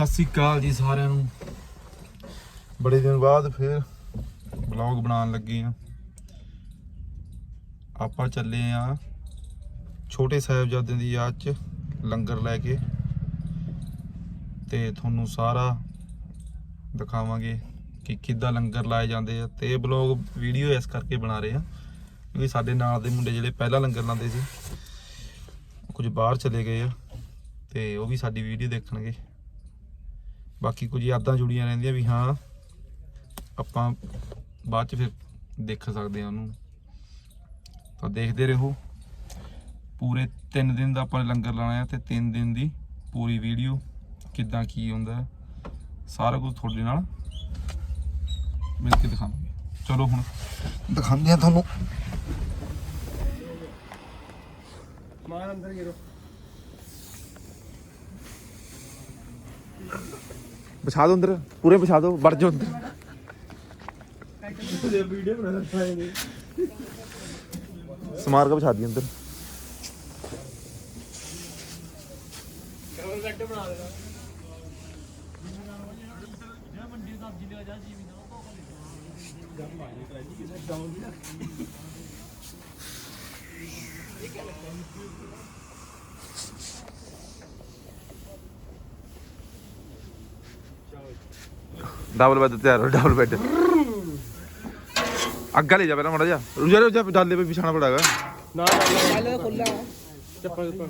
ਸਤਿ ਸ੍ਰੀ ਅਕਾਲ ਜੀ ਸਾਰਿਆਂ ਨੂੰ। ਬੜੇ ਦਿਨ ਬਾਅਦ ਫਿਰ ਵਲੌਗ ਬਣਾਉਣ ਲੱਗੇ ਆ ਆਪਾਂ ਚੱਲੇ ਆ ਛੋਟੇ ਸਾਹਿਬਜ਼ਾਦਿਆਂ ਦੀ ਯਾਦ 'ਚ ਲੰਗਰ ਲੈ ਕੇ। ਤੇ ਤੁਹਾਨੂੰ ਸਾਰਾ ਦਿਖਾਵਾਂਗੇ ਕਿ ਕਿੱਦਾਂ ਲੰਗਰ ਲਾਏ ਜਾਂਦੇ ਆ। ਤੇ ਇਹ ਵਲੌਗ ਵੀਡੀਓ ਇਸ ਕਰਕੇ ਬਣਾ ਰਹੇ ਆ ਕਿਉਂਕਿ ਸਾਡੇ ਨਾਲ ਦੇ ਮੁੰਡੇ ਜਿਹੜੇ ਪਹਿਲਾਂ ਲੰਗਰ ਲਾਉਂਦੇ ਸੀ, ਕੁਝ ਬਾਹਰ ਚਲੇ ਗਏ ਆ। ਤੇ ਉਹ ਵੀ ਸਾਡੀ ਵੀਡੀਓ ਦੇਖਣਗੇ। ਬਾਕੀ ਕੁਝ ਯਾਦਾਂ ਜੁੜੀਆਂ ਰਹਿੰਦੀਆਂ ਵੀ ਹਾਂ, ਆਪਾਂ ਬਾਅਦ ਚ ਫਿਰ ਦੇਖ ਸਕਦੇ ਆ ਉਹਨੂੰ। ਤਾਂ ਦੇਖਦੇ ਰਹੋ। ਪੂਰੇ 3 ਦਿਨ ਦਾ ਆਪਾਂ ਲੰਗਰ ਲਾਣਾ ਹੈ ਤੇ 3 ਦਿਨ ਦੀ ਪੂਰੀ ਵੀਡੀਓ ਕਿੱਦਾਂ ਕੀ ਹੁੰਦਾ ਸਾਰਾ ਕੁਝ ਤੁਹਾਡੇ ਨਾਲ ਮਿਲ ਕੇ ਦਿਖਾਵਾਂਗੇ। ਚਲੋ ਹੁਣ ਦਿਖਾਉਂਦੇ ਆ ਤੁਹਾਨੂੰ। ਮਾਰ ਅੰਦਰ ਗਿਰੋ ਵਿਛਾ ਦਿਓ ਅੰਦਰ, ਪੂਰੇ ਵਿਛਾ ਦਿਓ ਵੜ ਜਾਓ ਅੰਦਰ। ਵੀਡੀਓ ਬਣਾ ਦਿੱਤਾ ਸਮਾਰਕ ਵਿਛਾ ਦੀ ਅੰਦਰ। ਕਵਰ ਕੱਟ ਬਣਾ ਦੇਣਾ ਡਬਲ ਬੈੱਡ ਤਿਆਰ ਹੋ ਡਬਲ ਬੈੱਡ ਅੱਗਾ ਲੈ ਜਾ ਪਹਿਲਾਂ ਮੜਾ ਜਾ ਰੁਜਾ ਰੁਜਾ ਡਾਲੇ ਪੇ ਵਿਛਾਣਾ ਪੜਾਗਾ। ਨਾ ਨਾ ਨਾ। ਖੁੱਲਾ ਚੱਪਲ ਚੱਪਲ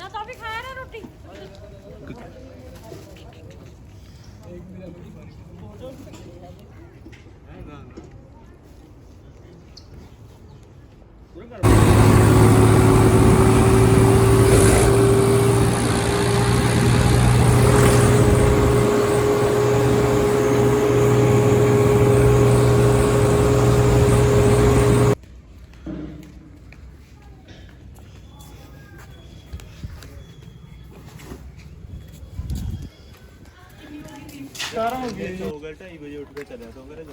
ਨਾ ਤਾਂ ਵੀ ਖਾਇਆ ਨਾ ਰੋਟੀ ਸਾਰਾ ਹੋ ਗਿਆ ਹੋ ਗਿਆ 2:30 ਵਜੇ ਉੱਠ ਕੇ ਚੱਲਿਆ ਤੋਂ ਘਰੇ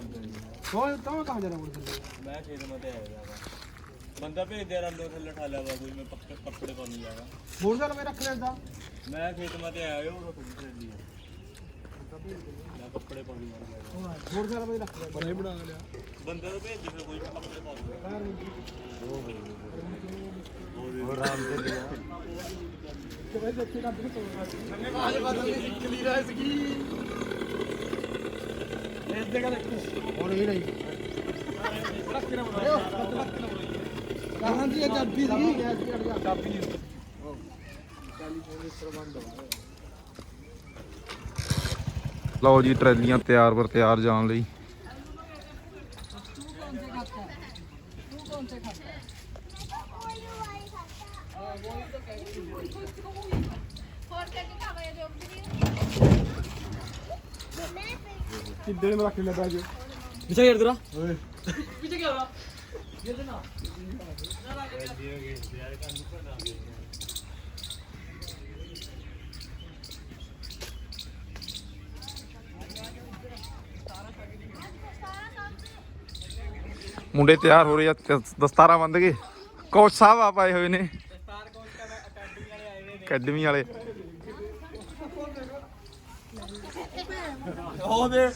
ਹੋਰ ਤਾਂ ਕਹਾਂ ਜਾਣਾ ਮੁੜ ਕੇ ਮੈਂ ਖੇਤ ਮੇ ਤੇ ਆਇਆ ਵਾ। ਬੰਦਾ ਭੇਜ ਦੇ ਰੰਦੋ ਥੱਲੇ ਠਾ ਲਿਆ ਵਾ ਕੋਈ ਮੈਂ ਪੱਕੇ ਕੱਪੜੇ ਪਾਉਣ ਜਾਗਾ ਮੋਟਰਸਾਈਕਲ ਮੈਂ ਰੱਖ ਲੈਂਦਾ। ਮੈਂ ਖੇਤ ਮੇ ਤੇ ਆਇਆ ਉਹ ਤੋਂ ਚੱਲੀ ਮੈਂ ਕੱਪੜੇ ਪਾਉਣ ਜਾਗਾ ਮੋਟਰਸਾਈਕਲ ਮੈਂ ਰੱਖ ਲੈਂਦਾ। ਬੜਾ ਬਣਾ ਲਿਆ। ਬੰਦਾ ਤਾਂ ਭੇਜ ਦੇ ਫਿਰ ਕੋਈ ਮੈਂ ਕੱਪੜੇ ਪਾ ਦੂੰਗਾ ਤੇ ਬਈ ਦੇਖੀ ਕੱਢ ਕੇ ਤੋੜ ਆਜ ਬਾਤ ਨਹੀਂ ਕਲੀਅਰ ਕੀ ਇਸ ਜਗ੍ਹਾ ਦੇਖੋ ਨਾ ਦੀ ਚਾਬੀ ਸੀ ਗੈਸ ਦੀ ਚਾਬੀ ਨਹੀਂ ਲਓ ਜੀ ਟਰੈਲੀਆਂ ਤਿਆਰ ਪਰ ਤਿਆਰ ਜਾਣ ਲਈ। ਹੋਰ ਕਿੱਥੇ ਖਾਵੇ ਦੇ ਉੱਪਰੀ ਕਿੱਦੇ ਨੂੰ ਰੱਖ ਲੈ ਬੈਗ? ਵਿਚਾ ਯਾਰ ਤੇਰਾ। ਮੁੰਡੇ ਤਿਆਰ ਹੋ ਰਹੇ ਆ ਤੇ ਦਸਤਾਰਾਂ ਬੰਦ ਗਏ ਕੋਚ ਸਾਹਿਬ ਆ ਪਾਏ ਹੋਏ ਨੇ। ਅਕੈਡਮੀ ਵਾਲੇ। ਉਹਦੇ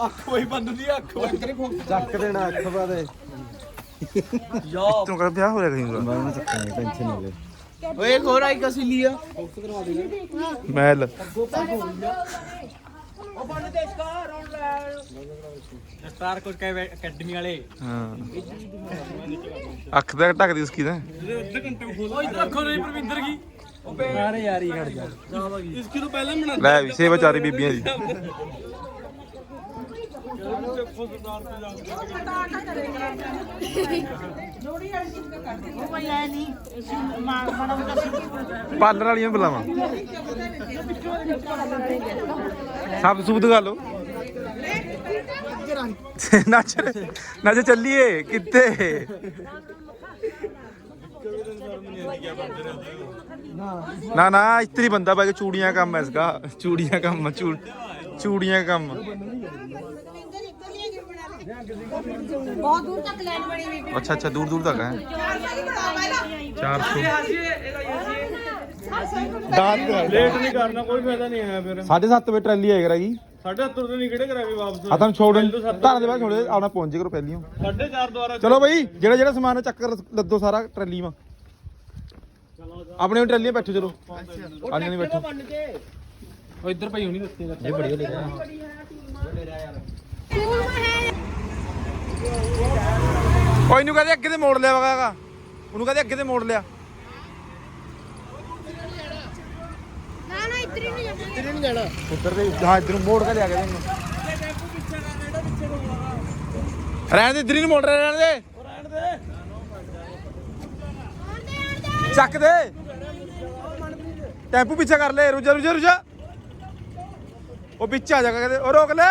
ਅੱਖ ਕੋਈ ਬੰਦ ਦੀ ਅੱਖ ਚੱਕ ਦੇਣਾ ਅੱਖ ਬਾਦੇ ਤੂੰ ਕਰ ਵਿਆਹ ਹੋ ਰਿਹਾ ਕਹੀਂ ਓਏ ਕੋਰਾ ਹੀ ਕਸੀ ਲਿਆ ਮਹਿਲ ਉਹ ਬੰਦ ਤੇ ਸਕਾਰ ਹੁਣ ਲੈ ਸਟਾਰ ਕੋਟ ਕਾ ਅਕੈਡਮੀ ਵਾਲੇ। ਹਾਂ। ਅੱਖ ਤੇ ਢੱਕਦੀ ਉਸਕੀ ਤਾਂ। ਓਏ ਇੱਧਰ ਰੱਖੋ ਨਹੀਂ ਪ੍ਰਵਿੰਦਰ ਕੀ। ਯਾਰੇ ਯਾਰੀ ਖੜ ਜਾ। ਇਸਕੀ ਤੋਂ ਪਹਿਲਾਂ ਬਣਾ ਲੈ ਵੀ ਬੀਬੀਆਂ ਦੀ ਪਾਰਲਰ ਵਾਲੀਆਂ ਬੁਲਾਵਾਂ। ਸਭ ਸੂਦ ਗਾ ਲੋ ਨੱਚ ਨੱਚ ਚੱਲੀਏ, ਕਿੱਥੇ? ਨਾ ਨਾ, ਇਸਤਰੀ ਬੰਦਾ ਪਾ ਕੇ ਚੂੜੀਆਂ ਕੰਮ ਹੈ ਇਸਕਾ। ਚੂੜੀਆਂ ਕੰਮ ਚੂੜ ਚੂੜੀਆਂ ਕੰਮ ਬਹੁਤ ਦੂਰ ਤੱਕ ਲਾਈਨ ਬਣੀ ਹੋਈ ਅੱਛਾ ਅੱਛਾ ਦੂਰ ਦੂਰ ਤੱਕ ਹੈ 400 ਦਾਤ ਲੇਟ ਨਹੀਂ ਕਰਨਾ ਕੋਈ ਫਾਇਦਾ ਨਹੀਂ ਹੈ ਫਿਰ 7:30 ਵਜੇ ਟਰਾਲੀ ਆਏਗਾ ਜੀ ਸਾਢੇ ਹੱਤਰ ਤੋਂ ਨਹੀਂ ਕਿਹੜੇ ਕਰਾਂਗੇ ਵਾਪਸ ਆ ਤੁਹਾਨੂੰ ਛੋੜ ਧਾਰਾਂ ਦੇ ਬਾਅਦ ਛੋੜੇ ਆਉਣਾ ਪਹੁੰਚ ਜੇ ਕਰੋ ਪਹਿਲੀਓ ਸਾਢੇ ਚਾਰ ਦੁਆਰਾ ਚਲੋ ਬਈ ਜਿਹੜਾ ਜਿਹੜਾ ਸਮਾਨ ਹੈ ਚੱਕ ਕਰ ਲੱਦੋ ਸਾਰਾ ਟਰਾਲੀ ਮਾ ਆਪਣੇ ਟਰਾਲੀਆਂ ਬੈਠੋ ਚਲੋ ਆਣੇ ਨਹੀਂ ਬੈਠੋ ਉਹ ਇੱਧਰ ਪਈ ਹੋਣੀ ਰਸਤੇ ਦਾ ਇਹ ਬੜੀ ਲੈ ਗਿਆ ਕੋਈ ਨੂੰ ਕਹਦੇ ਅੱਗੇ ਤੇ ਮੋੜ ਲਿਆ ਵਗਾਗਾ ਉਹਨੂੰ ਕਹਦੇ ਅੱਗੇ ਤੇ ਮੋੜ ਲਿਆ। ਨਾ ਨਾ ਇੱਧਰ ਹੀ ਨਹੀਂ ਜਾਣਾ। ਇੱਧਰ ਨਹੀਂ ਜਾਣਾ। ਉੱਧਰ ਦੇ ਹਾਂ ਇੱਧਰ ਨੂੰ ਮੋੜ ਕੇ ਲਿਆ ਕੇ ਤੈਨੂੰ ਰਹਿਣ ਦੇ ਇੱਧਰ ਹੀ ਨੂੰ ਮੋੜ ਰਿਹਾ ਰਹਿਣ ਦੇ। ਚੱਕ ਦੇ। ਟੈਂਪੂ ਪਿੱਛੇ ਕਰ ਲੈ ਰੁਜਾ ਰੁਜਾ ਰੁਜਾ ਉਹ ਪਿੱਛੇ ਆ ਜਾ ਕਹਿੰਦੇ ਉਹ ਰੋਕ ਲੈ।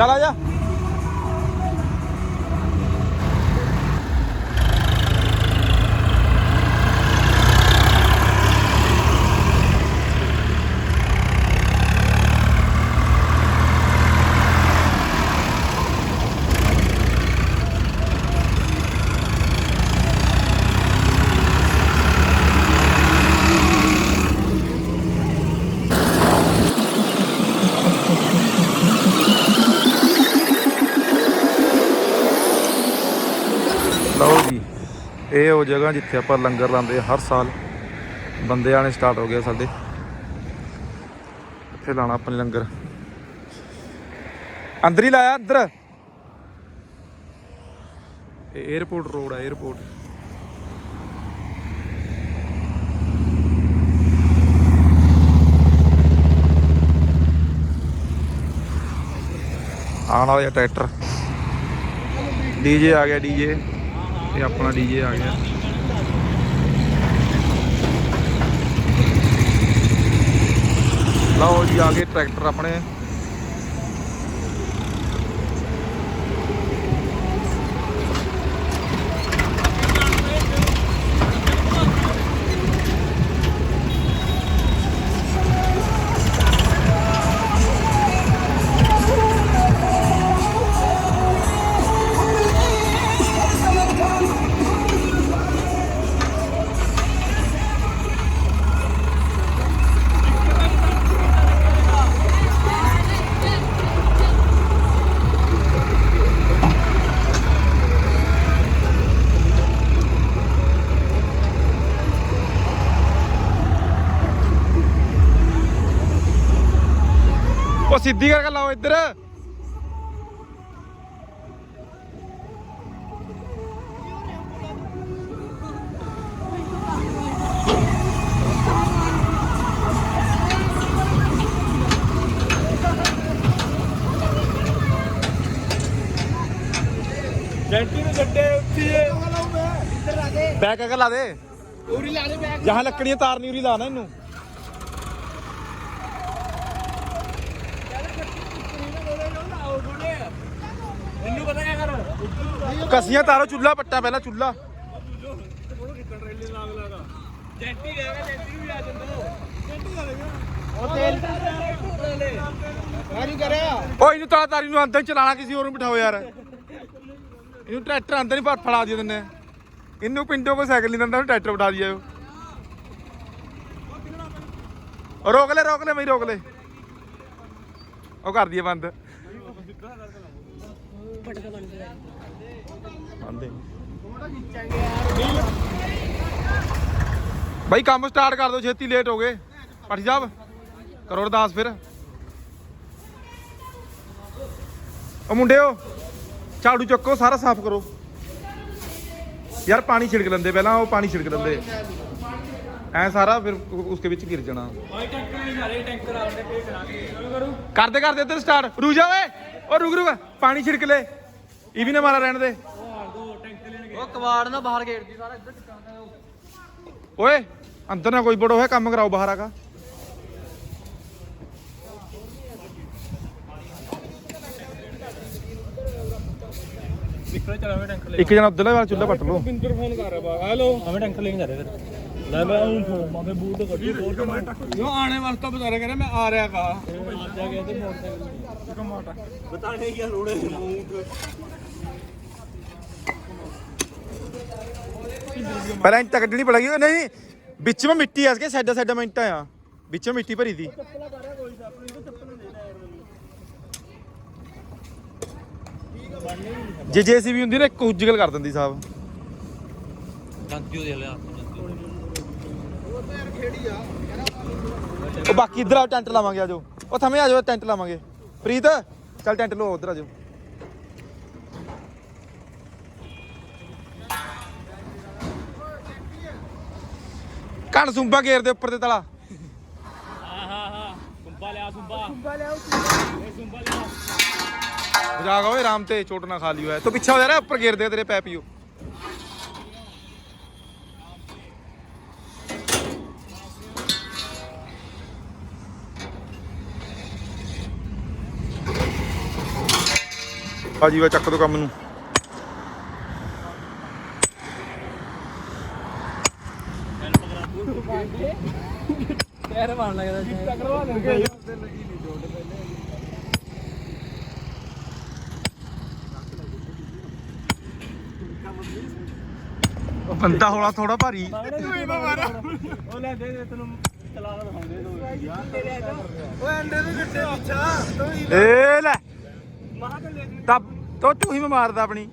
ਚੱਲ ਆ ਜਾ। ਲਓ ਜੀ, ਇਹ ਉਹ ਜਗ੍ਹਾ ਜਿੱਥੇ ਆਪਾਂ ਲੰਗਰ ਲਾਉਂਦੇ ਹਰ ਸਾਲ। ਬੰਦੇ ਆਣੇ ਸਟਾਰਟ ਹੋ ਗਏ ਸਾਡੇ। ਇੱਥੇ ਲਾਣਾ ਆਪਾਂ ਲੰਗਰ। ਅੰਦਰ ਹੀ ਲਾਇਆ, ਅੰਦਰ। ਇਹ 에어ਪੋਰਟ ਰੋਡ ਆ 에어ਪੋਰਟ ਆਣ ਵਾਲਾ ਟਰੈਕਟਰ ਡੀਜੇ ਆ ਗਿਆ ਡੀਜੇ ਇਹ ਆਪਣਾ ਡੀਜੇ ਆ ਗਿਆ। ਲਓ ਜੀ ਆ ਗਏ ਟਰੈਕਟਰ ਆਪਣੇ। ਸਿੱਧੀ ਕਰਕੇ ਲਾਓ ਇੱਧਰ। ਜੈਂਟੀ ਨੂੰ ਗੱਡੇ ਉੱਤੀ ਏ। ਬੈਕ ਕਰਕੇ ਲਾ ਦੇ। ਉਰੀ ਲਾ ਦੇ ਬੈਗ ਜਹਾਂ ਲੱਕੜੀਆਂ ਤਾਰਨੀ ਉਰੀ ਲਾ ਨਾ ਇਹਨੂੰ। ਕਸੀਆਂ ਤਾਰੋ ਚੁੱਲਾ ਪੱਟਾ ਪਹਿਲਾਂ ਚੁੱਲਾ ਜੈਂਟੀ ਰਹਿ ਗਿਆ ਜੈਂਟੀ ਵੀ ਆ ਜਾਂਦਾ ਉਹ ਤੇਲ ਕਾਰੀ ਕਰਿਆ ਓ ਇਹਨੂੰ ਤਾਂ ਤਾਰੀ ਨੂੰ ਅੰਦਰ ਚਲਾਣਾ ਕਿਸੇ ਹੋਰ ਨੂੰ ਬਿਠਾਓ ਯਾਰ। ਇਹਨੂੰ ਟਰੈਕਟਰ ਅੰਦਰ ਹੀ ਫੜਾ ਦਿਓ ਦਿੰਨੇ ਇਹਨੂੰ ਪਿੰਡੋਂ ਕੋਈ ਸਾਈਕਲ ਨਹੀਂ ਦਿੰਦਾ ਟਰੈਕਟਰ ਬਿਠਾ ਦਿਆ ਉਹ। ਰੋਕ ਲੈ ਰੋਕ ਲੈ ਮੈਂ ਰੋਕ ਲੈ। ਉਹ ਕਰ ਦਈਏ ਬੰਦ ਬੰਦ। ਹੈ। ਬਾਈ, ਕੰਮ ਸਟਾਰਟ ਕਰ ਦਿਓ, ਛੇਤੀ ਲੇਟ ਹੋ ਗਏ। ਪਾਠੀ ਸਾਹਿਬ, ਕਰੋ ਅਰਦਾਸ ਫਿਰ। ਉਹ ਮੁੰਡਿਓ, ਝਾੜੂ ਚੱਕੋ, ਸਾਰਾ ਸਾਫ਼ ਕਰੋ। ਯਾਰ, ਪਾਣੀ ਛਿੜਕ ਲੈਂਦੇ, ਪਹਿਲਾਂ ਉਹ ਪਾਣੀ ਛਿੜਕ ਲੈਂਦੇ। ਐ ਸਾਰਾ, ਫਿਰ ਉ- ਉਸਕੇ ਵਿੱਚ ਗਿਰ ਜਾਣਾ। ਕਰਦੇ ਕਰਦੇ ਇੱਧਰ ਸਟਾਰਟ ਰੁਕ ਜਾ ਓਏ। ਉਹ ਰੁਕ ਰੁਕ। ਪਾਣੀ ਛਿੜਕ ਲੈ। ਇਹ ਵੀ ਨਾ ਮਾਰਾ ਰਹਿਣ ਦੇ। ਉਹ ਕਵਾੜ ਨਾ ਬਾਹਰ ਗੇਟ ਦੀ ਸਾਰਾ ਇੱਧਰ ਟਿਕਾਣਾ ਓਏ ਅੰਦਰ ਨਾ ਕੋਈ ਬੜੋ ਹੋਇਆ ਕੰਮ ਕਰਾਓ ਬਾਹਰ ਆਗਾ ਨਿਕਲ ਚਲਾਵੇਂ ਟੈਂਕਰ ਲੈ ਇੱਕ ਜਣਾ ਉੱਧਰਲੇ ਵਾਲਾ ਚੁੱਲ੍ਹਾ ਪੱਟ ਲਓ। ਪਿੰਦਰ ਫੋਨ ਕਰ ਰਿਹਾ ਬਾ ਹੈਲੋ। ਹਮੇ ਟੈਂਕਰ ਲੈ ਕੇ ਜਾ ਰਹੇ ਫਿਰ। ਲੈ ਮੈਂ ਹੁਣ ਫੋਨ ਮਾਵੇ ਬੂਟ ਤੋਂ ਕੱਢੀ। ਹੋਰ ਟਮਾਟਰ ਜੋ ਆਣੇ ਵਾਸਤੇ ਬਤਾ ਰਿਹਾ ਕਹਿੰਦਾ ਮੈਂ ਆ ਰਿਹਾ ਕਾ ਜਾ ਗਿਆ ਤੇ ਮੋਟਰਸਾਈਕਲ ਟਮਾਟਰ ਬਤਾਣੇ ਕੀ ਲੋੜੇ ਪਹਿਲਾਂ ਇੰਟਾ ਕੱਢਣੀ ਪੜੇਗੀ ਨਹੀਂ ਨਹੀਂ ਵਿੱਚ ਮੈਂ ਮਿੱਟੀ ਆ ਕੇ ਸਾਈਡਾਂ ਸਾਈਡਾਂ ਮੈਂ ਇੰਟਾ ਆ। ਵਿੱਚੋਂ ਮਿੱਟੀ ਭਰੀ ਦੀ। ਜੇ ਜੇਸੀਬੀ ਹੁੰਦੀ ਨਾ ਇੱਕ ਉਜਗਲ ਕਰ ਦਿੰਦੀ ਸਾਹਿਬ ਗੰਦਿਓ ਦੇ ਲਿਆ ਉਹ ਬਾਕੀ ਇਧਰ ਆ ਟੈਂਟ ਲਾਵਾਂਗੇ ਆਜੋ ਉਹ ਥਮੇ ਆਜੋ ਟੈਂਟ ਲਾਵਾਂਗੇ। ਪ੍ਰੀਤ ਚੱਲ ਟੈਂਟ ਲਓ ਉਧਰ ਆਜੋ ਕਣ ਸੁੰਬਾ ਘੇਰ ਦੇ ਉੱਪਰ ਤੇ ਤਲਾ। ਸੁੰਬਾ ਲਿਆ ਸੁੰਬਾ ਸੁੰਬਾ ਲਿਆ ਇਹ ਸੁੰਬਾ ਲਿਆ ਜਾਗਾ ਓਏ, ਆਰਾਮ ਤੇ ਚੋਟ ਨਾ ਖਾ ਲਿਓ ਹੈ ਤੂੰ ਪਿੱਛੇ ਹੋ ਜਾ ਰਿਹਾ, ਉੱਪਰ ਘੇਰ ਦੇ, ਤੇਰੇ ਪੈ ਪੀਓ। ਭਾਜੀ, ਵਾ ਚੱਕ ਦੋ ਕੰਮ ਨੂੰ। ਲੱਗਦਾ ਉਹ ਬੰਦਾ ਹੋਲਾ ਥੋੜਾ ਭਾਰੀ। ਉਹ ਲੈ ਦੇ ਦੇ ਤੈਨੂੰ ਚਲਾ ਕੇ ਦਿਖਾਉਂਦੇ ਦੋ ਓਏ ਅੰਡੇ ਨੂੰ ਕਿੱਥੇ ਪਿੱਛਾ ਤੂੰ ਹੀ ਏ ਲੈ। ਤਾਂ ਤੋ ਤੂੰ ਹੀ ਮਾਰਦਾ ਆਪਣੀ।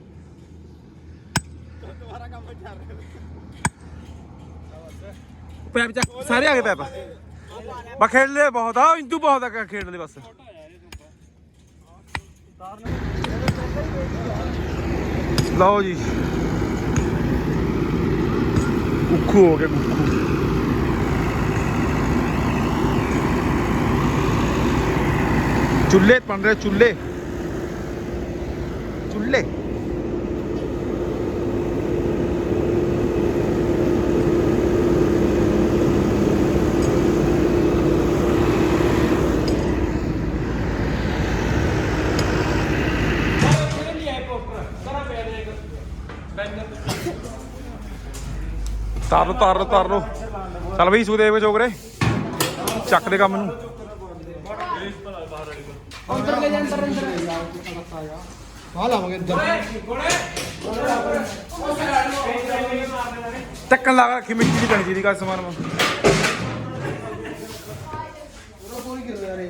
ਪੈਪ ਚੱਕ ਸਾਰੇ ਆ ਗਏ ਪੈਪ। ਬਾ ਖੇਡ ਬਹੁਤ। ਆ ਇੰਦੂ ਬਹੁਤ ਆ ਖੇਡ ਬਸ। ਲਓ ਜੀ। ਕੁੱਖੂ ਹੋ ਗਿਆ ਕੁੱਖੂ। ਚੁੱਲ੍ਹੇ ਬਣ ਰਹੇ ਚੁੱਲ੍ਹੇ। ਚੁੱਲ੍ਹੇ। ਤਾਰ ਲੋ ਤਾਰ ਲੋ ਚੱਲ ਬਈ, ਸੁਖਦੇਵ ਚੋਗਰੇ ਚੱਕ ਦੇ ਕੰਮ ਨੂੰ। ਅੰਦਰ ਲੈ ਜਾ ਅੰਦਰ ਅੰਦਰ ਆ ਲਾਵਾਂਗੇ ਅੰਦਰ ਟੱਕਣ ਲਾ ਰੱਖੀ ਮਿੱਟੀ ਦੀ ਕਣੀ ਦੀ ਗੱਲ ਸਮਾਨ ਮਾ ਪੂਰੀ ਕਰ ਯਾਰ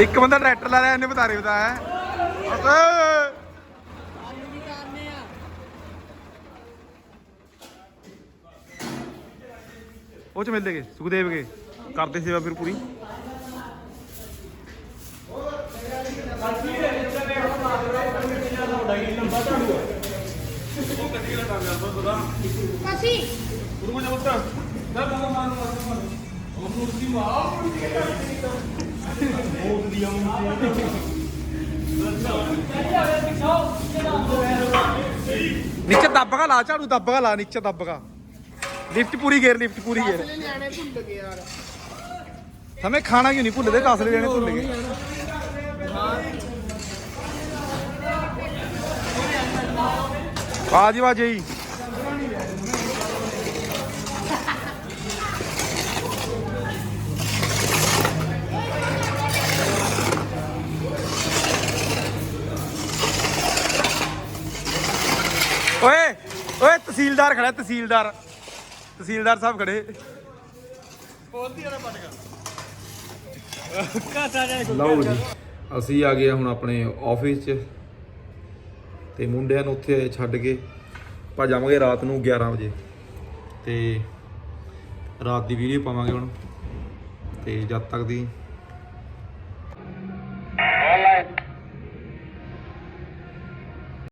ਇੱਕ ਬੰਦਾ ਟਰੈਕਟਰ ਲਾ ਰਿਹਾ ਇਹਨੇ ਬਤਾ ਬਤਾ ਹੈ। ਉਹ ਚ ਮਿਲਦੇ ਗਏ ਸੁਖਦੇਵ ਗਏ ਕਰਦੇ ਸੇਵਾ ਫਿਰ ਪੂਰੀ। ਕਸੀ। ਨੀਚੇ ਦੱਬਗਾ ਲਾ ਝਾੜੂ ਦੱਬਗਾ ਲਾ ਨੀਚੇ ਦੱਬਗਾ ਲਿਫਟ ਪੂਰੀ ਗੇਰ ਲਿਫਟ ਪੂਰੀ ਗੇਰ। ਨਿਆਣੇ ਭੁੱਲ ਗਏ ਯਾਰ। ਹਮੇ ਖਾਣਾ ਕਿਉਂ ਨਹੀਂ ਭੁੱਲਦੇ? ਕਾਸਲੇ ਲੈਣੇ ਭੁੱਲ ਗਏ। ਬਾਜੀ ਬਾਜੀ ਓਏ ਓਏ, ਤਹਿਸੀਲਦਾਰ ਖੜਾ, ਤਹਿਸੀਲਦਾਰ। ਤਹਿਸੀਲਦਾਰ ਸਾਹਿਬ ਖੜੇ। ਲਓ ਜੀ, ਅਸੀਂ ਆ ਗਏ ਹੁਣ ਆਪਣੇ ਆਫਿਸ 'ਚ ਤੇ ਮੁੰਡਿਆਂ ਨੂੰ ਉੱਥੇ ਛੱਡ ਕੇ ਆਪਾਂ ਜਾਵਾਂਗੇ ਰਾਤ ਨੂੰ 11 ਵਜੇ। ਤੇ ਰਾਤ ਦੀ ਵੀਡੀਓ ਪਾਵਾਂਗੇ ਹੁਣ। ਤੇ ਜਦ ਤੱਕ ਦੀ